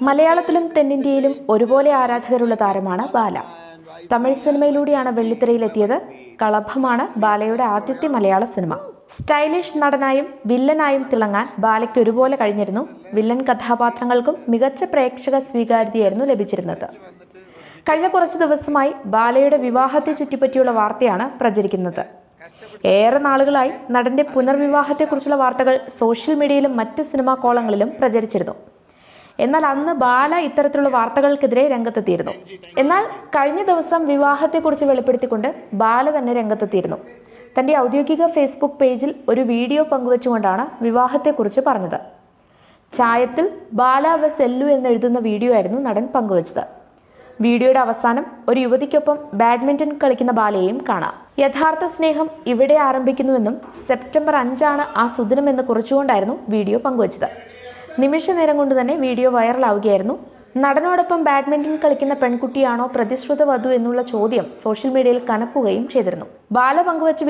മലയാളത്തിലും തെന്നിന്ത്യയിലും ഒരുപോലെ ആരാധകരുള്ള താരമാണ് ബാല. തമിഴ് സിനിമയിലൂടെയാണ് വെള്ളിത്തിരയിലെത്തിയത്. കളഭമാണ് ബാലയുടെ ആദ്യത്തെ മലയാള സിനിമ. സ്റ്റൈലിഷ് നടനായും വില്ലനായും തിളങ്ങാൻ ബാലയ്ക്ക് ഒരുപോലെ കഴിഞ്ഞിരുന്നു. വില്ലൻ കഥാപാത്രങ്ങൾക്കും മികച്ച പ്രേക്ഷക സ്വീകാര്യതയായിരുന്നു ലഭിച്ചിരുന്നത്. കഴിഞ്ഞ കുറച്ച് ദിവസമായി ബാലയുടെ വിവാഹത്തെ ചുറ്റിപ്പറ്റിയുള്ള വാർത്തയാണ് പ്രചരിക്കുന്നത്. ഏറെ നാളുകളായി നടന്റെ പുനർവിവാഹത്തെക്കുറിച്ചുള്ള വാർത്തകൾ സോഷ്യൽ മീഡിയയിലും മറ്റ് സിനിമാ കോളങ്ങളിലും പ്രചരിച്ചിരുന്നു. എന്നാൽ അന്ന് ബാല ഇത്തരത്തിലുള്ള വാർത്തകൾക്കെതിരെ രംഗത്തെത്തിയിരുന്നു. എന്നാൽ കഴിഞ്ഞ ദിവസം വിവാഹത്തെക്കുറിച്ച് വെളിപ്പെടുത്തിക്കൊണ്ട് ബാല തന്നെ രംഗത്തെത്തിയിരുന്നു. തന്റെ ഔദ്യോഗിക ഫേസ്ബുക്ക് പേജിൽ ഒരു വീഡിയോ പങ്കുവച്ചുകൊണ്ടാണ് വിവാഹത്തെക്കുറിച്ച് പറഞ്ഞത്. ചായത്തിൽ ബാല വ എല്ലു എന്നെഴുതുന്ന വീഡിയോ ആയിരുന്നു നടൻ പങ്കുവച്ചത്. വീഡിയോയുടെ അവസാനം ഒരു യുവതിക്കൊപ്പം ബാഡ്മിന്റൺ കളിക്കുന്ന ബാലയെയും കാണാം. യഥാർത്ഥ സ്നേഹം ഇവിടെ ആരംഭിക്കുന്നുവെന്നും സെപ്റ്റംബർ അഞ്ചാണ് ആ സുദിനം സുദിനമെന്ന് കുറിച്ചുകൊണ്ടായിരുന്നു വീഡിയോ പങ്കുവച്ചത്. നിമിഷ നേരം കൊണ്ട് തന്നെ വീഡിയോ വൈറലാവുകയായിരുന്നു. നടനോടൊപ്പം ബാഡ്മിന്റൺ കളിക്കുന്ന പെൺകുട്ടിയാണോ പ്രതിശ്രുത വധു എന്നുള്ള ചോദ്യം സോഷ്യൽ മീഡിയയിൽ കനക്കുകയും ചെയ്തിരുന്നു. ബാല പങ്കുവച്ച